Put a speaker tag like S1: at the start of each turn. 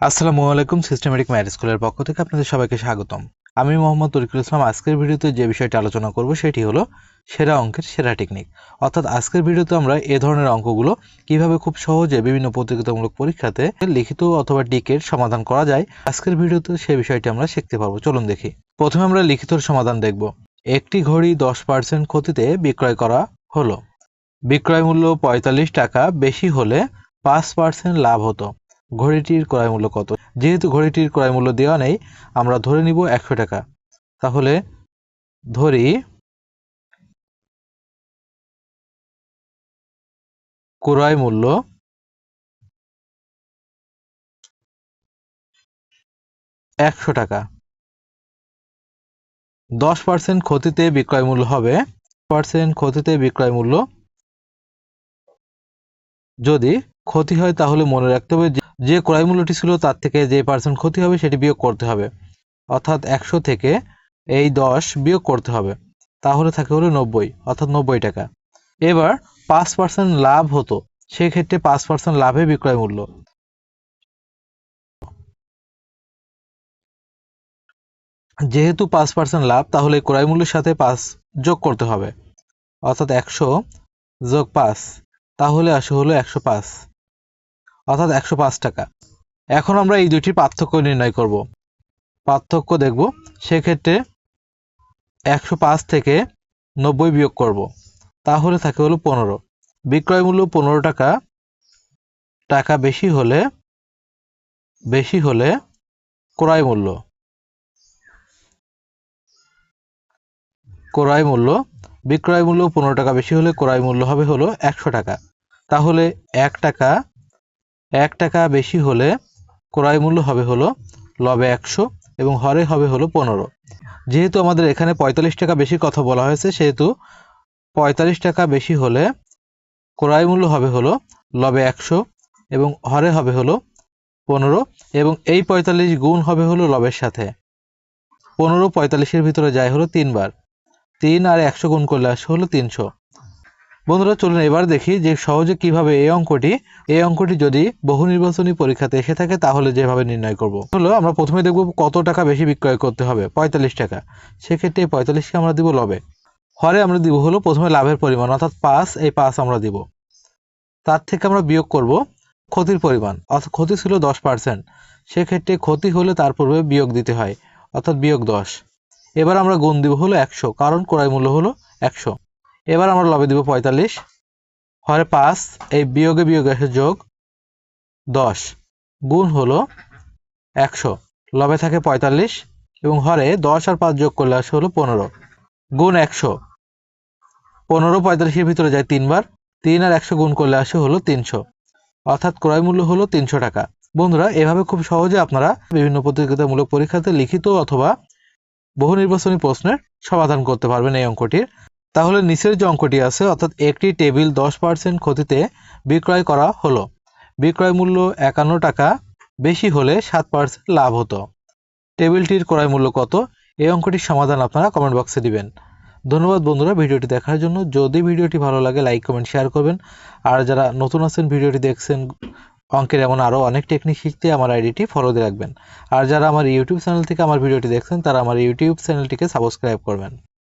S1: আসসালামু আলাইকুম systematic math স্কুলের পক্ষ থেকে আপনাদের সবাইকে স্বাগতম। আমি মোহাম্মদ তরিকুল ইসলাম। আজকের ভিডিওতে যে বিষয়টি আলোচনা করব সেটি হলো সেরা অঙ্কের সেরা টেকনিক অর্থাৎ আজকের ভিডিওতে আমরা এ ধরনের অঙ্কগুলো কীভাবে খুব সহজে বিভিন্ন প্রতিযোগিতামূলক পরীক্ষাতে লিখিত অথবা ডিকের সমাধান করা যায়, আজকের ভিডিওতে সেই বিষয়টি আমরা শিখতে পারব। চলুন দেখি। প্রথমে আমরা লিখিত সমাধান দেখব। একটি ঘড়ি দশ পার্সেন্ট ক্ষতিতে বিক্রয় করা হলো। বিক্রয় মূল্য পঁয়তাল্লিশ টাকা, বেশি হলে পাঁচ পার্সেন্ট লাভ হতো। ঘড়িটির ক্রয় মূল্য কত? যেহেতু ঘড়িটির ক্রয় মূল্য দেওয়া নেই, আমরা ধরে নিব একশো টাকা। তাহলে ধরি ক্রয় মূল্য একশো টাকা। দশ পার্সেন্ট ক্ষতিতে বিক্রয় মূল্য হবে। পার্সেন্ট ক্ষতিতে বিক্রয় মূল্য যদি ক্ষতি হয়, তাহলে মনে রাখতে হবে যে- ক্রয় মূল্যটি ছিল তার থেকে যে পার্সেন্ট ক্ষতি হবে সেটি বিয়োগ করতে হবে। অর্থাৎ একশো থেকে এই দশ বিয়োগ করতে হবে। তাহলে থাকে হলো নব্বই, অর্থাৎ নব্বই টাকা। এবার পাঁচ পার্সেন্ট লাভ হতো, সেক্ষেত্রে পাঁচ পার্সেন্ট লাভে বিক্রয় মূল্য। যেহেতু পাঁচ পার্সেন্ট লাভ, তাহলে ক্রয় মূল্যের সাথে পাঁচ যোগ করতে হবে। অর্থাৎ একশো যোগ পাঁচ, তাহলে আসে হলো একশো পাঁচ। অর্থাৎ একশো পাঁচ টাকা। এখন আমরা এই দুটির পার্থক্য নির্ণয় করব। পার্থক্য দেখব, সেক্ষেত্রে একশো পাঁচ থেকে নব্বই বিয়োগ করব। তাহলে থাকে হলো পনেরো। বিক্রয় মূল্য পনেরো টাকা টাকা বেশি হলে বেশি হলে ক্রয় মূল্য। ক্রয় মূল্য, বিক্রয় মূল্য পনেরো টাকা বেশি হলে ক্রয় মূল্য হবে হলো একশো টাকা। তাহলে এক টাকা এক টাকা বেশি হলে ক্রয় মূল্য হবে হলো লবে একশো এবং হরে হবে হলো পনেরো। যেহেতু আমাদের এখানে পঁয়তাল্লিশ টাকা বেশি কথা বলা হয়েছে, সেহেতু পঁয়তাল্লিশ টাকা বেশি হলে ক্রয় মূল্য হবে হলো লবে একশো এবং হরে হবে হলো পনেরো এবং এই পঁয়তাল্লিশ গুণ হবে হলো লবের সাথে। পনেরো পঁয়তাল্লিশের ভিতরে যায় হলো তিনবার। তিন আর একশো গুণ করলে আসে হলো তিনশো। বন্ধুরা, চলুন এবার দেখি যে সহজে কীভাবে এই অঙ্কটি এই অঙ্কটি যদি বহু নির্বাচনী পরীক্ষাতে এসে থাকে, তাহলে যেভাবে নির্ণয় করব। হলো, আমরা প্রথমে দেখব কত টাকা বেশি বিক্রয় করতে হবে, পঁয়তাল্লিশ টাকা। সেক্ষেত্রে পঁয়তাল্লিশকে আমরা দিব লবে। হরে আমরা দিব হলো প্রথমে লাভের পরিমাণ, অর্থাৎ পাঁচ, এই পাঁচ আমরা দিব। তার থেকে আমরা বিয়োগ করব ক্ষতির পরিমাণ, অর্থাৎ ক্ষতি ছিল দশ পার্সেন্ট। সেক্ষেত্রে ক্ষতি হলে তার পূর্বে বিয়োগ দিতে হয়, অর্থাৎ বিয়োগ দশ। এবার আমরা গুণ দিব হলো একশো, কারণ ক্রয় মূল্য হলো একশো। এবার আমরা লবে দিব পঁয়তাল্লিশ। হরে পাঁচ, এই বিয়োগে বিয়োগে এসে যোগ দশ। গুণ হলো একশো। লবে থাকে পঁয়তাল্লিশ এবং হরে দশ আর পাঁচ যোগ করলে আসে হলো পনেরো। গুণ একশো। পনেরো পঁয়তাল্লিশের ভিতরে যায় তিনবার। তিন আর একশো গুণ করলে আসে হলো তিনশো। অর্থাৎ ক্রয় মূল্য হলো তিনশো টাকা। বন্ধুরা, এভাবে খুব সহজে আপনারা বিভিন্ন প্রতিযোগিতামূলক পরীক্ষাতে লিখিত অথবা বহু নির্বাচনী প্রশ্নের সমাধান করতে পারবেন এই অঙ্কটির। তাহলে নিচের যে অঙ্কটি আছে, অর্থাৎ একটি টেবিল দশ পার্সেন্ট ক্ষতিতে বিক্রয় করা হলো। বিক্রয় মূল্য একান্ন টাকা, বেশি হলে সাত পার্সেন্ট লাভ হতো। টেবিলটির ক্রয় মূল্য কত? এই অঙ্কটির সমাধান আপনারা কমেন্ট বক্সে দিবেন। ধন্যবাদ বন্ধুরা ভিডিওটি দেখার জন্য। যদি ভিডিওটি ভালো লাগে লাইক কমেন্ট শেয়ার করবেন। আর যারা নতুন আছেন, ভিডিওটি দেখছেন, অঙ্কের এমন আরও অনেক টেকনিক শিখতে আমার আইডিটি ফলো দিয়ে রাখবেন। আর যারা আমার ইউটিউব চ্যানেল থেকে আমার ভিডিওটি দেখছেন, তারা আমার ইউটিউব চ্যানেলটিকে সাবস্ক্রাইব করবেন।